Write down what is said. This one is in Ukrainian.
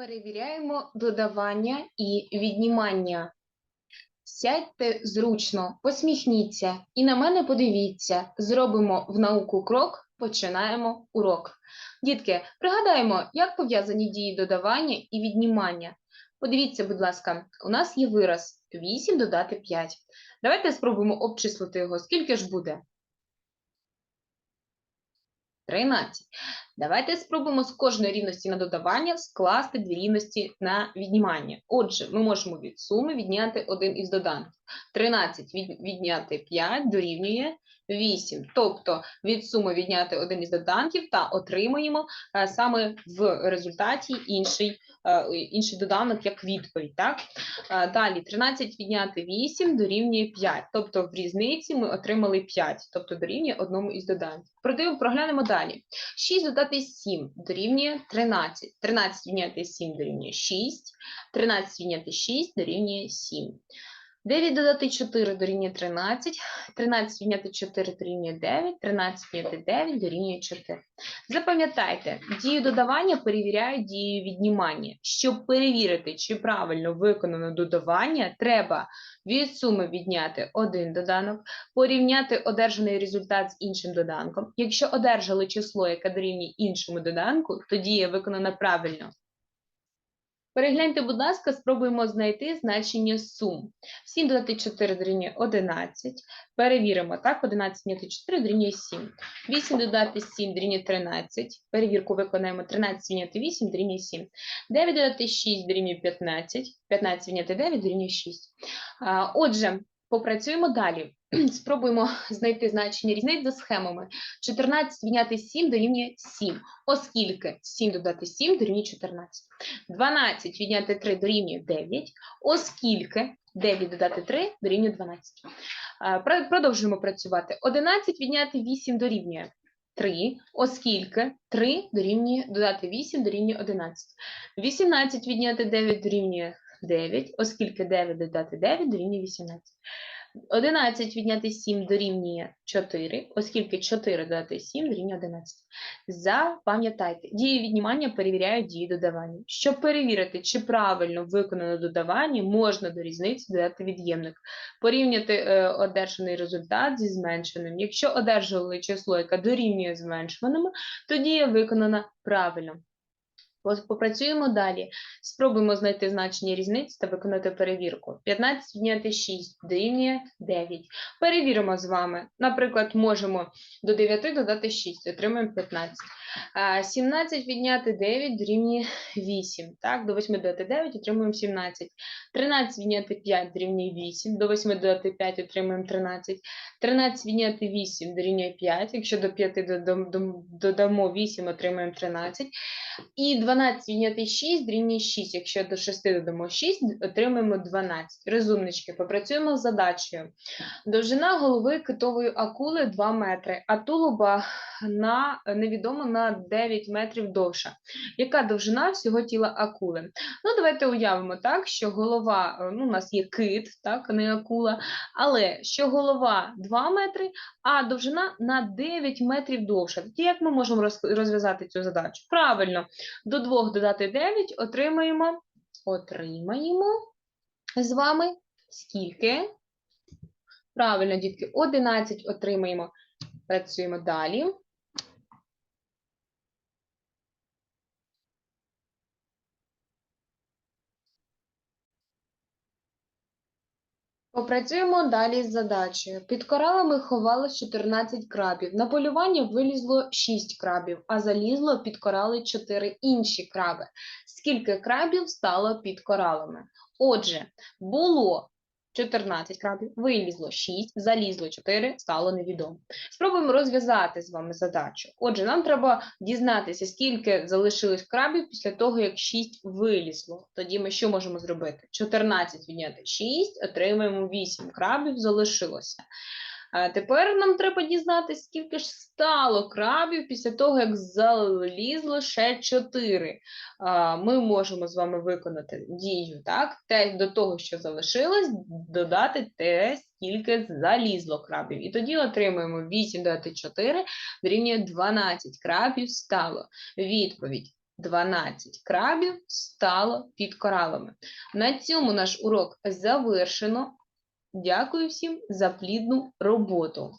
Перевіряємо додавання і віднімання. Сядьте зручно, посміхніться і на мене подивіться. Зробимо в науку крок, починаємо урок. Дітки, пригадаємо, як пов'язані дії додавання і віднімання. Подивіться, будь ласка, у нас є вираз 8 додати 5. Давайте спробуємо обчислити його. Скільки ж буде? 13. Давайте спробуємо з кожної рівності на додавання скласти дві рівності на віднімання. Отже, ми можемо від суми відняти один із доданків. 13 від- відняти 5 дорівнює 8. Тобто від суми відняти один із доданків та отримаємо е, саме в результаті інший, е, інший доданок як відповідь. Так? Е, Далі 13 відняти 8 дорівнює 5. Тобто в різниці ми отримали 5, тобто дорівнює одному із доданків. Продив- Проглянемо далі. 6 додати 7 дорівнює 13. 13 відняти 7 дорівнює 6. 13 відняти 6 дорівнює 7. 9 додати 4 дорівнює 13. 13 відняти 4 дорівнює 9. 13 відняти 9 дорівнює 4. Запам'ятайте, дію додавання перевіряють дію віднімання. Щоб перевірити, чи правильно виконано додавання, треба від суми відняти один доданок, порівняти одержаний результат з іншим доданком. Якщо одержали число, яке дорівнює іншому доданку, то дія виконана правильно. Перегляньте, будь ласка, спробуємо знайти значення сум. 7 додати 4 дорівнює 11. Перевіримо, так, 11 відняти 4 дорівнює 7. 8 додати 7 дорівнює 13. Перевірку виконаємо 13 відняти 8 дорівнює 7. 9 додати 6 дорівнює 15. 15 відняти 9 дорівнює 6. Отже, попрацюємо далі. Спробуємо знайти значення різниць за схемами. 14 відняти 7 дорівнює 7, оскільки 7 додати 7 дорівнює 14. 12 відняти 3 дорівнює 9, оскільки 9 додати 3 дорівнює 12. Продовжуємо працювати. 11 відняти 8 дорівнює 3, оскільки 3 дорівнює додати 8 дорівнює 11. 18 відняти 9 дорівнює 9, оскільки 9 додати 9 дорівнює 18. 11 відняти 7 дорівнює 4, оскільки 4 додати 7 дорівнює 11. Запам'ятайте, дії віднімання перевіряють дії додавання. Щоб перевірити, чи правильно виконано додавання, можна до різниці додати від'ємник. Порівняти е, одержаний результат зі зменшеним. Якщо одержали число, яке дорівнює зменшуваному, то дія виконана правильно. Попрацюємо далі. Спробуємо знайти значення різниці та виконати перевірку. 15 відняти 6 дорівнює 9. Перевіримо з вами. Наприклад, можемо до 9 додати 6, отримаємо 15. 17 відняти 9 дорівнює 8. Так, до 8 додати 9 отримуємо 17. 13 відняти 5 дорівнює 8. До 8 додати 5 отримуємо 13. 13 відняти 8 дорівнює 5. Якщо до 5 додамо 8, отримаємо 13. І 12 відняти 6 дорівнює 6. Якщо до 6 додамо 6, отримаємо 12. Розумнички, попрацюємо з задачею. Довжина голови китової акули 2 метри, а тулуба на, невідомо на 9 метрів довша. Яка довжина всього тіла акули? Ну, давайте уявимо так, що голова, е, ну, у нас є кит, так, не акула, але що голова 2 метри, а довжина на 9 метрів довша. Тоді як ми можемо розв'язати цю задачу? Правильно, до 2 додати 9 отримаємо, отримаємо з вами скільки? Правильно, дітки, 11 отримаємо. Працюємо далі. Попрацюємо далі з задачею. Під коралами ховалось 14 крабів. На полювання вилізло 6 крабів, а залізло під корали 4 інші краби. Скільки крабів стало під коралами? Отже, було 14 крабів, вилізло 6, залізло 4, стало невідомо. Спробуємо розв'язати з вами задачу. Отже, нам треба дізнатися, скільки залишилось крабів після того, як 6 вилізло. Тоді ми що можемо зробити? 14 відняти 6, отримаємо 8 крабів, залишилося. А тепер нам треба дізнатися, скільки ж стало крабів після того, як залізло ще 4. А, Ми можемо з вами виконати дію, так? Те до того, що залишилось, додати те, скільки залізло крабів. І тоді отримуємо 8 додати 4 дорівнює 12 крабів стало. Відповідь 12 крабів стало під коралами. На цьому наш урок завершено. Дякую всім за плідну роботу.